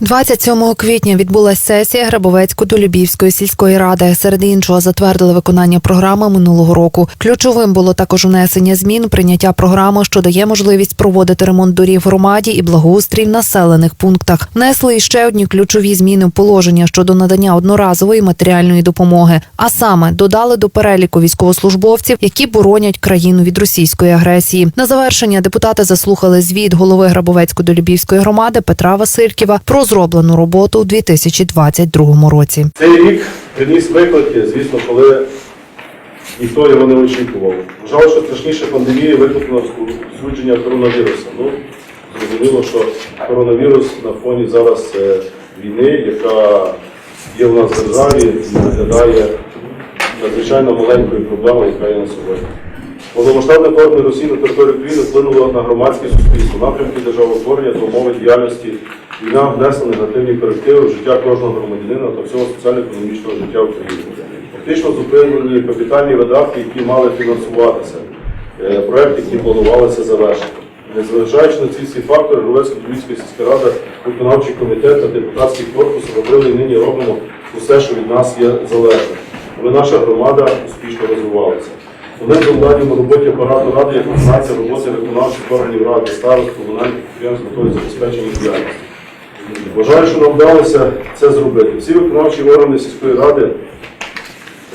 27 квітня відбулася сесія Грабовецько-Долюбівської сільської ради. Серед іншого затвердили виконання програми минулого року. Ключовим було також внесення змін, прийняття програми, що дає можливість проводити ремонт доріг громаді і благоустрій в населених пунктах. Внесли іще одні ключові зміни в положення щодо надання одноразової матеріальної допомоги. А саме додали до переліку військовослужбовців, які боронять країну від російської агресії. На завершення депутати заслухали звіт голови Грабовецько-Долюбівської громади Петра Васильківа про зроблену роботу у 2022 році. Цей рік приніс виклики, звісно, коли ніхто його не очікував. Вважав, що страшніше пандемії викликано судження коронавірусу. Ну, зрозуміло, що коронавірус на фоні зараз е, війни, яка є в нас в державі, виглядає надзвичайно маленькою проблемою, яка є на сьогодні. Повномасштабне вторгнення Росії на територію України вплинуло на громадське суспільство, напрямки державотворення та умови діяльності. Війна внесла негативні корективи в життя кожного громадянина та всього соціально-економічного життя України. Фактично зупинені капітальні видатки, які мали фінансуватися, е, проекти, які планувалися завершити. Незважаючи на ці всі фактори, Гровецька Львівська сільська рада, виконавчий комітет та депутатський корпус робили і нині робимо усе, що від нас є залежне, аби наша громада успішно розвивалася. З завданням у роботі апарату ради є координація роботи виконавчих органів ради, старост, комунальних підприємств з забезпечення діяльності. Вважаю, що нам вдалося це зробити. Всі виконавчі органи сільської ради,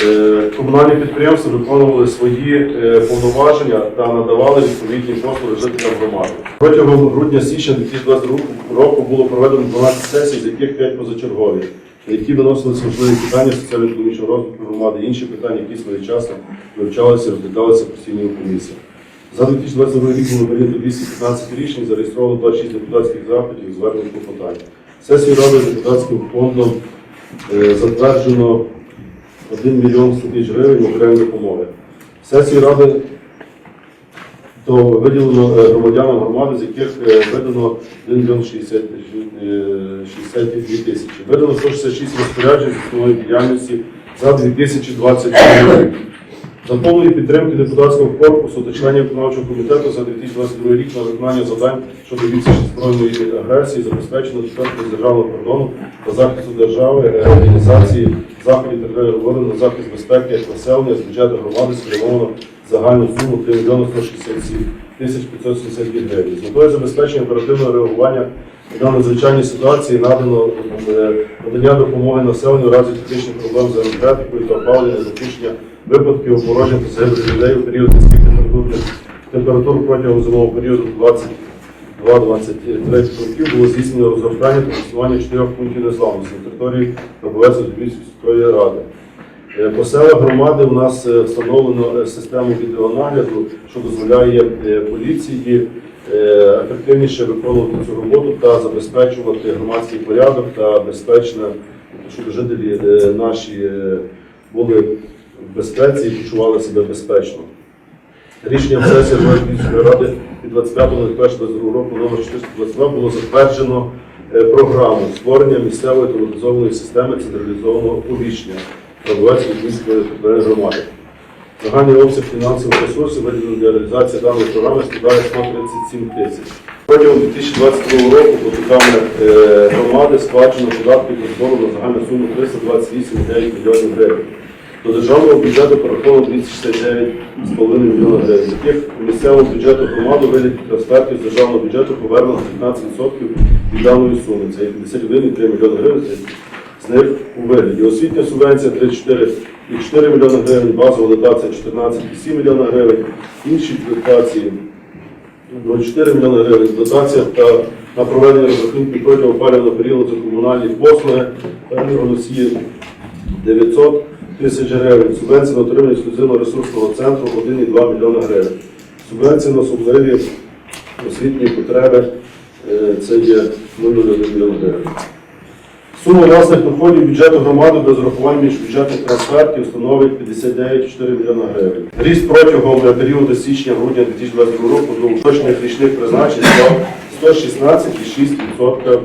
е, комунальні підприємства виконували свої е, повноваження та надавали відповідні послуги жителям громади. Протягом грудня-січня 2022 року було проведено 12 сесій, з яких 5 позачергові, на які виносилися важливі питання соціально-економічного розвитку громади, інші питання, які своєчасно вивчалися, розглядалися постійною комісією. За 2022 рік було прийнято 215 рішень, зареєстровано 26 депутатських запитів, звернень клопотань. Сесію ради депутатським фондом е, затверджено 1 мільйон 100 тисяч гривень окремої допомоги. Сесію ради то виділено е, громадянам громади, з яких е, видано 1 мільйон 60 е, 62 тисячі. Видано 166 розпоряджень з основної діяльності за 2022 рік. За повної підтримки депутатського корпусу та членів виконавчого комітету за 2022 рік на виконання завдань щодо відсічі збройної агресії забезпечено підтримку державного кордону та захисту держави, реалізації заходів територіальної оборони на захист безпеки населення з бюджету громади спрямовано загальну суму 3 мільйони 167 тисяч 572 гривень. З метою забезпечення оперативного реагування на надзвичайній ситуації надано е, надання допомоги населенню в разі критичних проблем з енергетикою та опалення, допущення випадків опорожнення та загибелі людей у період низьких температурних температур протягом зимового періоду 22-23 років було здійснено розгортання та існування чотирьох пунктів незламності на території Робовецької Львівської ради. Е, По селах громади у нас е, встановлено е, систему відеонагляду, що дозволяє поліції ефективніше виконувати цю роботу та забезпечувати громадський порядок та безпечно, щоб жителі наші були в безпеці і почували себе безпечно. Рішенням сесії Львівської ради від 25.01.22 року номер 422 було затверджено е, програму створення місцевої автоматизованої системи централізованого оповіщення Трабовецької міської громади. Загальний обсяг фінансових ресурсів виділений для реалізації даної програми складає 137 тисяч. Протягом 2022 року платниками е, громади сплачено податків та збору на загальну суму 328,9 мільйонів гривень. До державного бюджету пораховано 269,5 мільйона гривень, з яких місцевому бюджету громади вигляді трансфертів з державного бюджету повернено 15% від даної суми. Це є 51,3 мільйони гривень. З них у вигляді. Освітня субвенція 34,4 мільйони гривень, базова дотація 14,7 мільйона гривень, інші дотації 0,4 мільйони гривень, дотація та на проведення розрахунків протягом опалювального періоду за комунальні послуги Росії 900 тисяч гривень, субвенція на отримання ексклюзивного ресурсного центру 1,2 мільйона гривень. Субвенція на особливі освітні потреби е, це є 0,1 мільйон гривень. Сума власних доходів бюджету громади без врахування міжбюджетних трансфертів становить 59,4 мільйона гривень. Ріст протягом періоду січня-грудня 2022 року до уточнених річних призначень склав 116,6%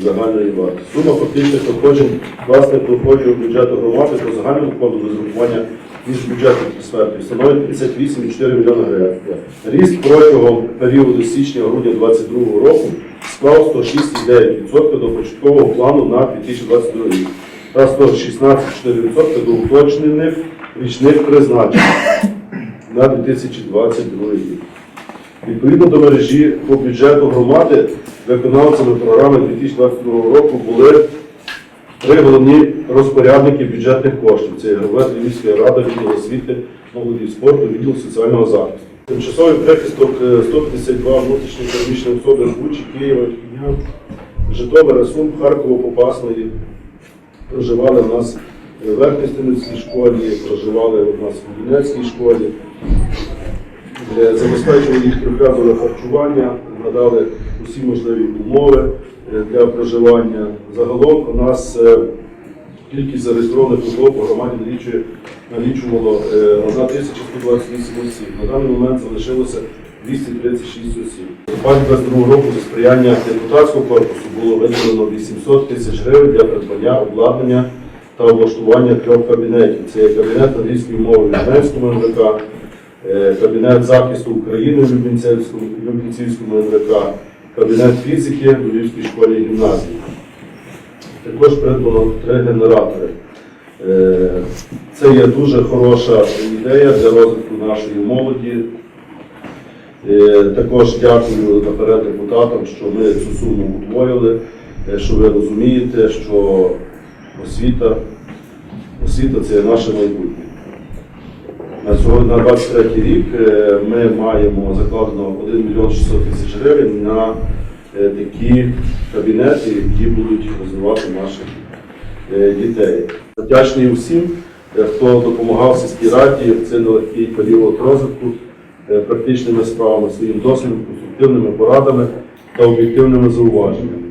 загальної вартості. Сума фактичних надходжень власних доходів бюджету громади по загальному фонду без врахування міжбюджетних трансфертів становить 58,4 мільйона гривень. Ріст протягом періоду січня-грудня 2022 року склав 106,9% до початкового плану на 2022 рік та 116,4% до уточнених річних призначень на 2022 рік. Відповідно до мережі по бюджету громади виконавцями програми 2022 року були три головні розпорядники бюджетних коштів. Це Гровет Львівської ради, відділ освіти, молоді спорту, відділ соціального захисту. Тимчасовий прихисток е, 152 внутрішньої переміщені особи з Бучі, Києва, Ірпеня, Житомира, Сум, Харкова, Попасної. Проживали в нас в Верхньостинівській школі, проживали у нас в Донецькій школі. Е, Забезпечували їх трьохразове харчування, надали усі можливі умови е, для проживання. Загалом у нас е, кількість зареєстрованих особо по громаді налічує, налічувало е, 1128 осіб. На даний момент залишилося 236 осіб. У 2022 року за сприяння депутатського корпусу було виділено 800 тисяч гривень для придбання обладнання та облаштування трьох кабінетів. Це є кабінет англійської мови в Вінницькому МВК, кабінет захисту України в Люблінцівському МВК, кабінет фізики в Львівській школі і гімназії. Також придбано три генератори. Е, Це є дуже хороша ідея для розвитку нашої молоді. Е, Також дякую наперед депутатам, що ми цю суму удвоїли, е, що ви розумієте, що освіта, освіта це наше майбутнє. На сьогодні на 23 рік е, ми маємо закладено 1 мільйон 600 тисяч гривень на е, такі кабінети, які будуть розвивати наших е, дітей. Вдячний усім, хто допомагав сільській раді в цей нелегкий період розвитку практичними справами, своїм досвідом, конструктивними порадами та об'єктивними зауваженнями.